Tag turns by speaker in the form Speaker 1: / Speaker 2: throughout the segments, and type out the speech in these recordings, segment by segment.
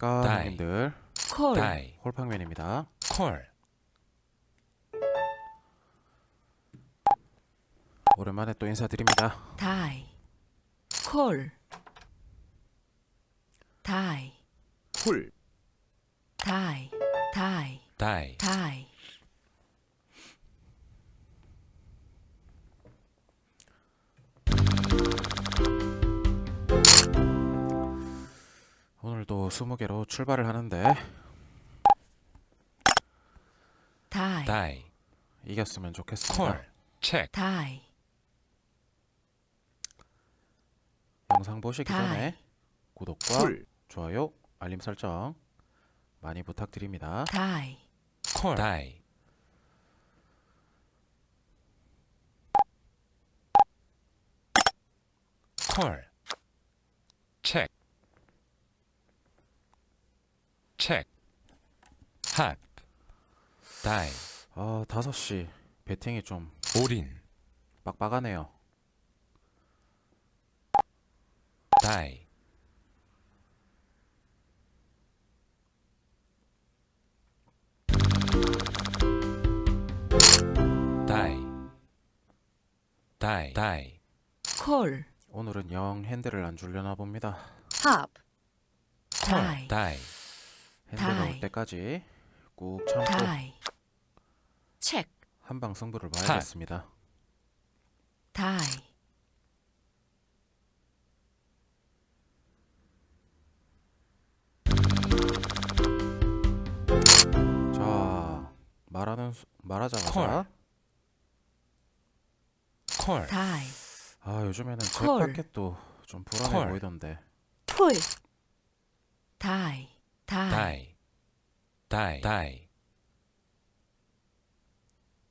Speaker 1: 안녕하십니까
Speaker 2: 다이.
Speaker 1: 형님들
Speaker 3: 콜,
Speaker 2: die,
Speaker 1: 홀팡맨입니다
Speaker 2: call,
Speaker 1: 오랜만에 또 인사드립니다
Speaker 3: 다이, 콜, 다이,
Speaker 2: 쿨,
Speaker 3: 다이, 다이,
Speaker 2: die,
Speaker 3: 다이,
Speaker 1: 오늘도 20개로 출발을 하는데
Speaker 3: 다이,
Speaker 2: die,
Speaker 1: 이겼으면 좋겠습니다.
Speaker 2: call, check,
Speaker 3: 다이,
Speaker 1: 영상 보시기
Speaker 3: 다이.
Speaker 1: 전에 구독과
Speaker 2: 쿨,
Speaker 1: 좋아요 알림 설정 많이 부탁드립니다.
Speaker 3: 다이,
Speaker 2: call, die, call, check, check, hot, die,
Speaker 1: 아 5시. 배팅이 좀
Speaker 2: 올인,
Speaker 1: 빡빡하네요.
Speaker 2: die, die, die, die,
Speaker 3: 콜,
Speaker 1: 오늘은 영 핸들을 안 줄려나 봅니다.
Speaker 3: 팝,
Speaker 2: call,
Speaker 3: 다이, 다이.
Speaker 1: 올 때까지 꾹 참고
Speaker 3: 다이, 체크,
Speaker 1: 한방 승부를 봐야겠습니다.
Speaker 3: 다이,
Speaker 1: 자 말하는 수- 말하자마자
Speaker 2: call,
Speaker 3: 다이,
Speaker 1: 아 요즘에는
Speaker 3: 콜.
Speaker 1: 잭파켓도 좀 불안해
Speaker 2: 콜.
Speaker 1: 보이던데.
Speaker 3: 풀, 다이, 다이,
Speaker 2: die, die,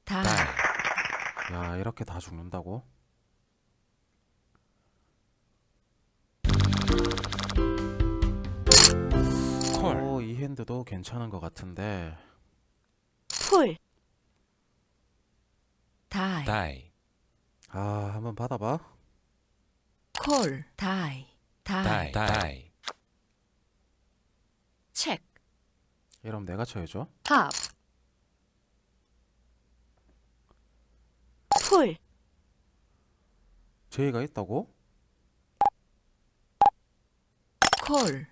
Speaker 3: 다이,
Speaker 2: die,
Speaker 1: 야 이렇게 다 죽는다고?
Speaker 2: call,
Speaker 1: 오, 이 핸드도 괜찮은 것 같은데.
Speaker 3: 풀, 다이,
Speaker 2: die,
Speaker 1: 아 한번 받아봐.
Speaker 3: 콜, 다이,
Speaker 2: die,
Speaker 3: 다이,
Speaker 2: die,
Speaker 3: 체크,
Speaker 1: 이러면 내가 쳐야죠.
Speaker 3: 팝, 풀,
Speaker 1: 제의가 있다고?
Speaker 3: 콜,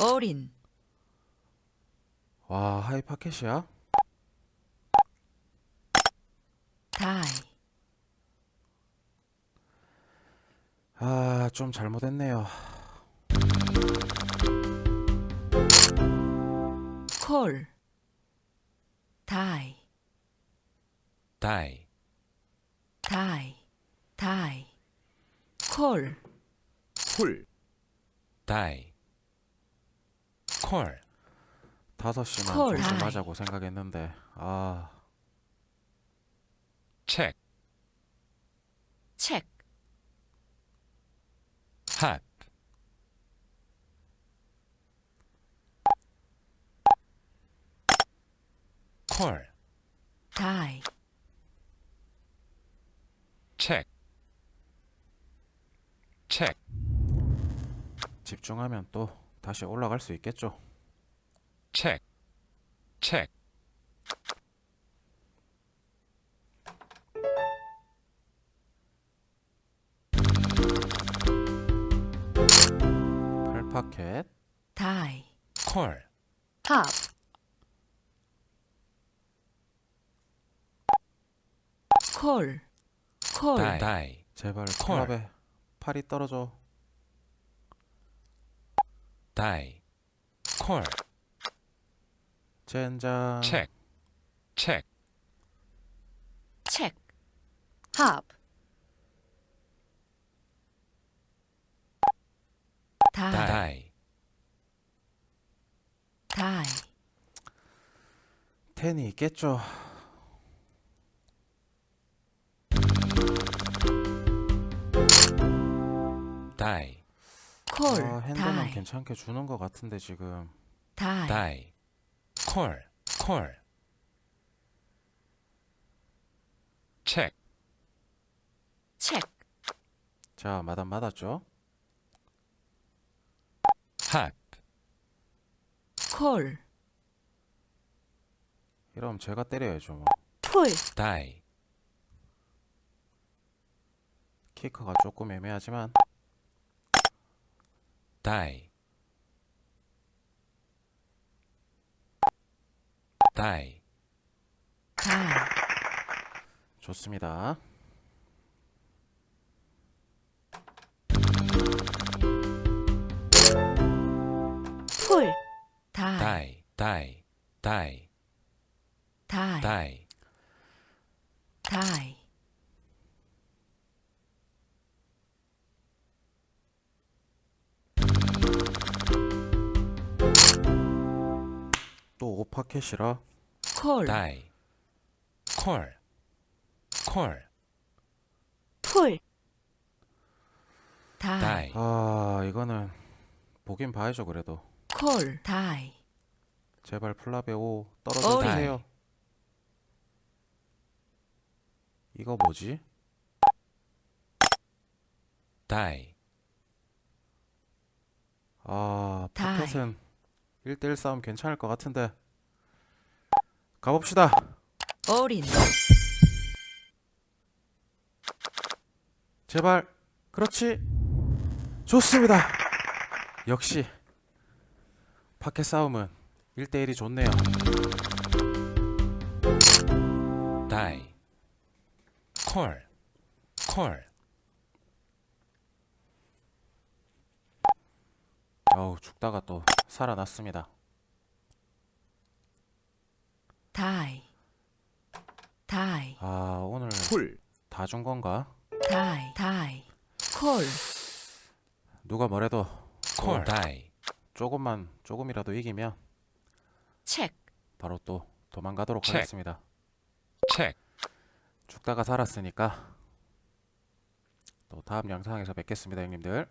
Speaker 3: 어린,
Speaker 1: 와 하이 파켓이야?
Speaker 3: 다이,
Speaker 1: 아 좀 잘못했네요
Speaker 3: 콜, 다이,
Speaker 2: die,
Speaker 3: 다이, 다이, 콜,
Speaker 2: 쿨, die, call,
Speaker 1: 다섯 시만
Speaker 3: 콜.
Speaker 1: 조심하자고 생각했는데 아.
Speaker 2: check,
Speaker 3: 체크,
Speaker 2: call,
Speaker 3: 다이,
Speaker 2: check, check,
Speaker 1: 집중하면 또 다시 올라갈 수 있겠죠
Speaker 2: check, check,
Speaker 1: 팔파켓
Speaker 3: 다이,
Speaker 2: call,
Speaker 3: 팝, 콜, 콜,
Speaker 2: die, die,
Speaker 1: 제발
Speaker 2: 콜.
Speaker 1: 클럽에 팔이 떨어져.
Speaker 2: die, call,
Speaker 1: 젠장.
Speaker 2: check, check,
Speaker 3: 체크, 팝, 다이,
Speaker 2: die,
Speaker 3: 다이,
Speaker 1: 텐이 있겠죠
Speaker 2: die,
Speaker 3: 콜,
Speaker 1: 아, 핸드는
Speaker 3: 다이,
Speaker 1: 괜찮게 주는 것 같은데 지금.
Speaker 3: 다이,
Speaker 2: die, call, call, check,
Speaker 3: 체크,
Speaker 1: 자 마담 맞았죠?
Speaker 2: 합,
Speaker 3: 콜,
Speaker 1: 이러면 제가 때려야죠. 뭐.
Speaker 3: 풀,
Speaker 2: 다이,
Speaker 1: 키크가 조금 애매하지만
Speaker 2: 다이, 다이,
Speaker 3: 다이,
Speaker 1: 좋습니다.
Speaker 3: 풀, 다이,
Speaker 2: 다이, 다이,
Speaker 1: 파켓이라.
Speaker 3: 콜,
Speaker 2: 다이, 콜, 콜,
Speaker 3: 풀, 다이,
Speaker 2: 다이,
Speaker 1: 아 이거는 보긴 봐야죠 그래도.
Speaker 3: 콜, 다이,
Speaker 1: 제발 5 떨어져. 주세요. 이거 뭐지?
Speaker 2: 다이,
Speaker 1: 아
Speaker 3: 다이.
Speaker 1: 포켓은 1대1 싸움 괜찮을 것 같은데 가봅시다.
Speaker 3: 어린,
Speaker 1: 제발. 그렇지. 좋습니다. 역시. 파켓 싸움은 1대1이 좋네요.
Speaker 2: 다이, 콜, 콜,
Speaker 1: 어우 죽다가 또 살아났습니다
Speaker 3: 다이, 다이,
Speaker 1: 아 오늘
Speaker 2: 풀,
Speaker 1: 다 준 건가?
Speaker 3: 다이, 다이, 콜,
Speaker 1: 누가 뭐래도
Speaker 2: 콜, 다이,
Speaker 1: 조금만 조금이라도 이기면
Speaker 3: 체크,
Speaker 1: 바로 또 도망가도록
Speaker 2: 책.
Speaker 1: 하겠습니다.
Speaker 2: 체크,
Speaker 1: 죽다가 살았으니까 또 다음 영상에서 뵙겠습니다 형님들